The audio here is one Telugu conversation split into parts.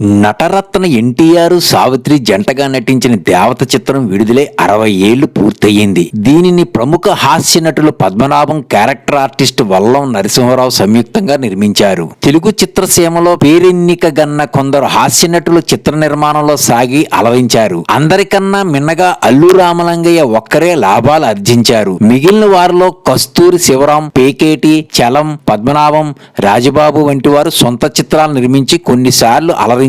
నటరత్న ఎన్టీఆర్ సావిత్రి జంటగా నటించిన దేవత చిత్రం విడుదలై అరవై ఏళ్ళు పూర్తయింది దీనిని ప్రముఖ హాస్య నటులు పద్మనాభం క్యారెక్టర్ ఆర్టిస్ట్ వల్లం నరసింహరావు సంయుక్తంగా నిర్మించారు. తెలుగు చిత్రసీమలో పేరెన్నిక గన్న కొందరు హాస్య నటులు చిత్ర నిర్మాణంలో సాగి అలవించారు అందరికన్నా మిన్నగా అల్లు రామలింగయ్య ఒక్కరే లాభాలు ఆర్జించారు. మిగిలిన వారిలో కస్తూరి శివరాం పేకేటి చలం పద్మనాభం రాజబాబు వంటి వారు సొంత చిత్రాలు నిర్మించి కొన్నిసార్లు అలరించారు.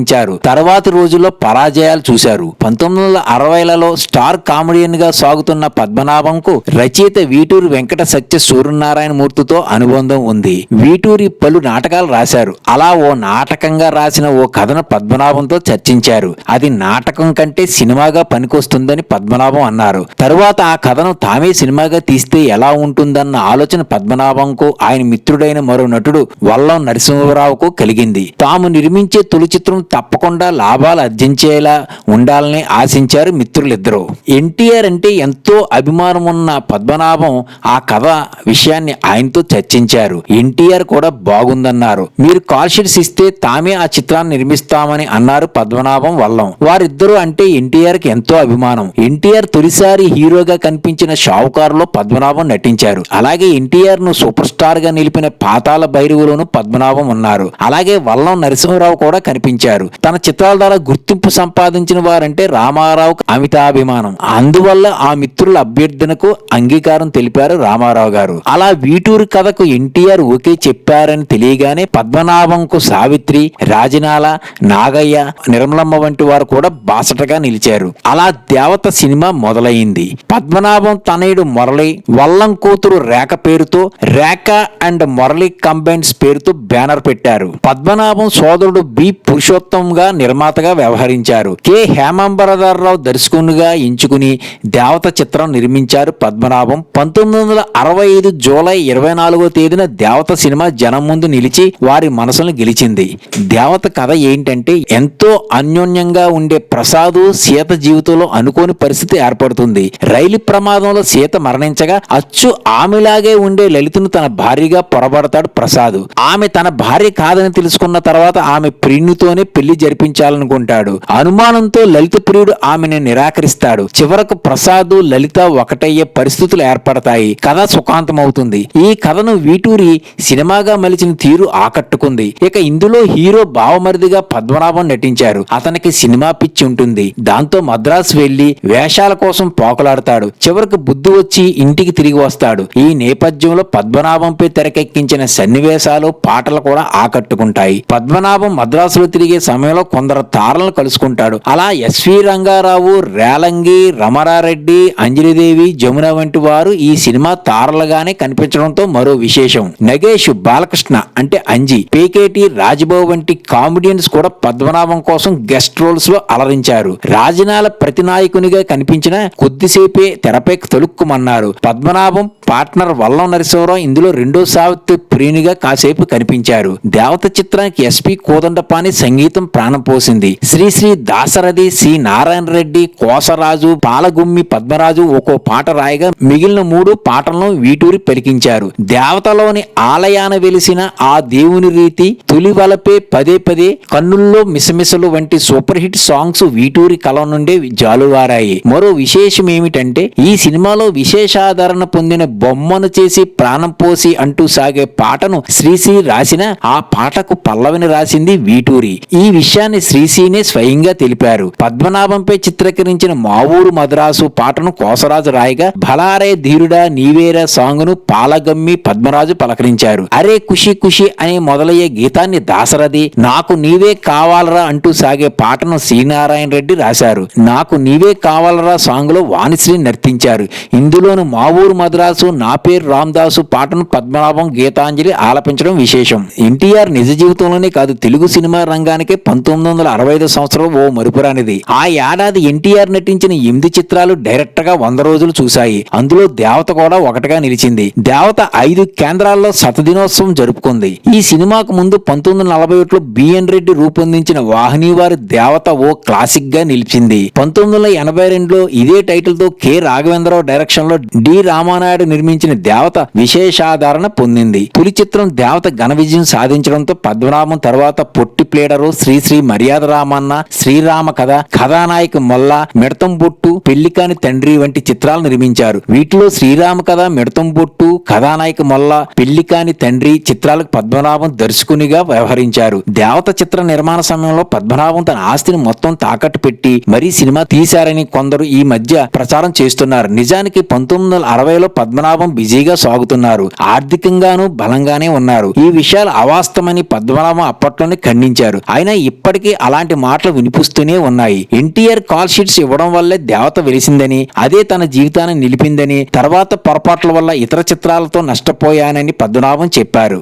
తర్వాతి రోజుల్లో పరాజయాలు చూశారు. పంతొమ్మిది వందల అరవైలలో స్టార్ కామెడియన్గా సాగుతున్న పద్మనాభంకు రచయిత వీటూరి వెంకట సత్య సూర్యనారాయణ మూర్తితో అనుబంధం ఉంది. వీటూరి పలు నాటకాలు రాశారు. అలా ఓ నాటకంగా రాసిన ఓ కథను పద్మనాభంతో చర్చించారు. అది నాటకం కంటే సినిమాగా పనికొస్తుందని పద్మనాభం అన్నారు. తరువాత ఆ కథను తామే సినిమాగా తీస్తే ఎలా ఉంటుందన్న ఆలోచన పద్మనాభంకు ఆయన మిత్రుడైన మరో నటుడు వల్లం నరసింహరావుకు కలిగింది. తాము నిర్మించే తొలి చిత్రం తప్పకుండా లాభాలు అర్జించేలా ఉండాలని ఆశించారు మిత్రులిద్దరూ. ఎన్టీఆర్ అంటే ఎంతో అభిమానం ఉన్న పద్మనాభం ఆ కథ విషయాన్ని ఆయనతో చర్చించారు. ఎన్టీఆర్ కూడా బాగుందన్నారు. మీరు కాల్ షీట్స్ ఇస్తే తామే ఆ చిత్రాన్ని నిర్మిస్తామని అన్నారు పద్మనాభం వల్లం. వారిద్దరూ అంటే ఎన్టీఆర్కి ఎంతో అభిమానం. ఎన్టీఆర్ తొలిసారి హీరోగా కనిపించిన షావుకారులో పద్మనాభం నటించారు. అలాగే ఎన్టీఆర్ను సూపర్ స్టార్గా నిలిపిన పాతాల భైరవులోను పద్మనాభం ఉన్నారు. అలాగే వల్లం నరసింహరావు కూడా కనిపించారు. తన చిత్రాల ద్వారా గుర్తింపు సంపాదించిన వారంటే రామారావు అమితాభిమానం. అందువల్ల ఆ మిత్రుల అభ్యర్థనకు అంగీకారం తెలిపారు రామారావు గారు. అలా వీటూరు కథకు ఎన్టీఆర్ ఓకే చెప్పారని తెలియగానే పద్మనాభంకు సావిత్రి రాజనాల నాగయ్య నిర్మలమ్మ వంటి వారు కూడా బాసటగా నిలిచారు. అలా దేవత సినిమా మొదలైంది. పద్మనాభం తనయుడు మురళి వల్లం కూతురు రేఖ పేరుతో రేఖ అండ్ మురళి కంబైన్స్ పేరుతో బ్యానర్ పెట్టారు. పద్మనాభం సోదరుడు బి పురుషోత్తం గా నిర్మాతగా వ్యవహరించారు. కె. హేమాంబరధరరావు దర్శకునిగా ఎంచుకుని దేవత చిత్రం నిర్మించారు పద్మనాభం. పంతొమ్మిది వందల అరవై ఐదు జూలై ఇరవై నాలుగో తేదీన దేవత సినిమా జనం ముందు నిలిచి వారి మనసులను గెలిచింది. దేవత కథ ఏంటంటే ఎంతో అన్యోన్యంగా ఉండే ప్రసాదు సీత జీవితంలో అనుకోని పరిస్థితి ఏర్పడుతుంది. రైలు ప్రమాదంలో సీత మరణించగా అచ్చు ఆమెలాగే ఉండే లలితను తన భార్యగా పొరబడతాడు ప్రసాద్. ఆమె తన భార్య కాదని తెలుసుకున్న తర్వాత ఆమె ప్రిన్నుతోనే పెళ్ళి జరిపించాలనుకుంటాడు. అనుమానంతో లలిత ప్రియుడు ఆమెను నిరాకరిస్తాడు. చివరకు ప్రసాద్ లలిత ఒకటయ్యే పరిస్థితులు ఏర్పడతాయి. కథ సుఖాంతమవుతుంది. ఈ కథను వీటూరి సినిమాగా మలిచిన తీరు ఆకట్టుకుంది. ఇక ఇందులో హీరో బావమరిదిగా పద్మనాభం నటించారు. అతనికి సినిమా పిచ్చి ఉంటుంది. దాంతో మద్రాసు వెళ్ళి వేషాల కోసం పోకలాడతాడు. చివరకు బుద్ధి వచ్చి ఇంటికి తిరిగి వస్తాడు. ఈ నేపథ్యంలో పద్మనాభంపై తెరకెక్కించిన సన్నివేశాలు పాటలు కూడా ఆకట్టుకుంటాయి. పద్మనాభం మద్రాసులో తిరిగే సమయంలో కొందరు తారలను కలుసుకుంటాడు. అలా ఎస్వి రంగారావు రేలంగి రమణారెడ్డి అంజలిదేవి జమున వంటి వారు ఈ సినిమా తారలుగానే కనిపించడంతో మరో విశేషం. నగేష్ బాలకృష్ణ అంటే అంజి పేకేటి రాజబాబు వంటి కామెడియన్స్ కూడా పద్మనాభం కోసం గెస్ట్ రోల్స్లో అలరించారు. రాజనాల ప్రతినాయకునిగా కనిపించిన కొద్దిసేపే తెరపైకి తొలుక్కుమన్నారు. పద్మనాభం పార్ట్నర్ వల్లం నరసింహరావు ఇందులో రెండో సావిత్రి ప్రియునిగా కాసేపు కనిపించారు. దేవత చిత్రానికి ఎస్పి కోదండపాని సంగీతం ప్రాణం పోసింది. శ్రీశ్రీ దాసరథి సి నారాయణ రెడ్డి కోసరాజు పాలగుమ్మి పద్మరాజు ఒక్కో పాట రాయగా మిగిలిన మూడు పాటలను వీటూరి పలికించారు. దేవతలోని ఆలయాన వెలిసిన ఆ దేవుని రీతి తొలి వలపే పదే పదే కన్నుల్లో మిసమిసలు వంటి సూపర్ హిట్ సాంగ్స్ వీటూరి కలం నుండే జాలువారాయి. మరో విశేషం ఏమిటంటే ఈ సినిమాలో విశేషాదరణ పొందిన బొమ్మను చేసి ప్రాణం పోసి అంటూ సాగే పాటను శ్రీశ్రీ రాసిన ఆ పాటకు పల్లవిని రాసింది వీటూరి. ఈ ఈ విషయాన్ని శ్రీశ్రీనే స్వయంగా తెలిపారు. పద్మనాభంపై చిత్రీకరించిన మావూరు మద్రాసు పాటను కోసరాజు రాయగా భలారే ధీరుడా నీవేరా సాంగ్ను పాలగమ్మి పద్మరాజు పలకరించారు. అరే ఖుషి ఖుషి అనే మొదలయ్యే గీతాన్ని దాసరథి నాకు నీవే కావాలరా అంటూ సాగే పాటను శ్రీనారాయణ రెడ్డి రాశారు. నాకు నీవే కావాలరా సాంగ్లో వాణిశ్రీ నర్తించారు. ఇందులోను మావూరు మద్రాసు నా పేరు రామదాసు పాటను పద్మనాభం గీతాంజలి ఆలపించడం విశేషం. ఎన్టీఆర్ నిజ జీవితంలోనే కాదు తెలుగు సినిమా రంగానికే పంతొమ్మిది వందల అరవై ఐదు సంవత్సరం ఓ మరుపురానిది ఆ ఏడాది ఎన్టీఆర్ నటించిన ఎనిమిది చిత్రాలు డైరెక్ట్గా వంద రోజులు చూశాయి. అందులో దేవత కూడా ఒకటిగా నిలిచింది. దేవత ఐదు కేంద్రాల్లో శతదినోత్సవం జరుపుకుంది. ఈ సినిమాకు ముందు పంతొమ్మిది వందల నలభై ఒకటిలో బిఎన్ రెడ్డి రూపొందించిన వాహిని వారి దేవత ఓ క్లాసిక్గా నిలిచింది. పంతొమ్మిది వందల ఎనభై రెండులో ఇదే టైటిల్తో కె. రాఘవేంద్రరావు డైరెక్షన్లో డి. రామానాయుడు నిర్మించిన దేవత విశేషాదరణ పొందింది. తొలి చిత్రం దేవత ఘన విజయం సాధించడంతో పద్మనాభం తర్వాత పొట్టి ప్లేడరు శ్రీశ్రీ మర్యాద రామన్న శ్రీరామ కథ కథానాయక మొల్ల మిడతం బొట్టు పెళ్ళికాని తండ్రి వంటి చిత్రాలు నిర్మించారు. వీటిలో శ్రీరామ కథ మిడతం బొట్టు కథానాయక మొల్ల పెళ్ళికాని తండ్రి చిత్రాలకు పద్మనాభం దర్శకునిగా వ్యవహరించారు. దేవత చిత్ర నిర్మాణ సమయంలో పద్మనాభం తన ఆస్తిని మొత్తం తాకట్టు పెట్టి మరీ సినిమా తీశారని కొందరు ఈ మధ్య ప్రచారం చేస్తున్నారు. నిజానికి పంతొమ్మిది వందల అరవైలో పద్మనాభం బిజీగా సాగుతున్నారు. ఆర్థికంగానూ బలంగానే ఉన్నారు. ఈ విషయాలు అవాస్తవమని పద్మనాభం అప్పట్లోనే ఖండించారు. ఆయన అయినా ఇప్పటికీ అలాంటి మాటలు వినిపిస్తూనే ఉన్నాయి. ఎన్టీఆర్ కాల్ షీట్స్ ఇవ్వడం వల్లే దేవత వెలిసిందని అదే తన జీవితాన్ని నిలిపిందని తర్వాత పొరపాట్ల వల్ల ఇతర చిత్రాలతో నష్టపోయానని పద్మనాభం చెప్పారు.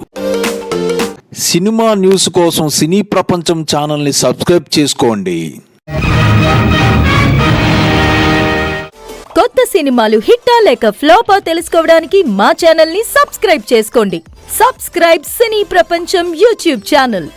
సినిమా న్యూస్ కోసం సినీ ప్రపంచం ఛానల్ని సబ్స్క్రైబ్ చేసుకోండి. కొత్త సినిమాలు హిట్టా లేక ఫ్లాపా తెలుసుకోవడానికి మా ఛానల్ని సబ్స్క్రైబ్ చేసుకోండి. సబ్స్క్రైబ్ సినీ ప్రపంచం యూట్యూబ్ ఛానల్.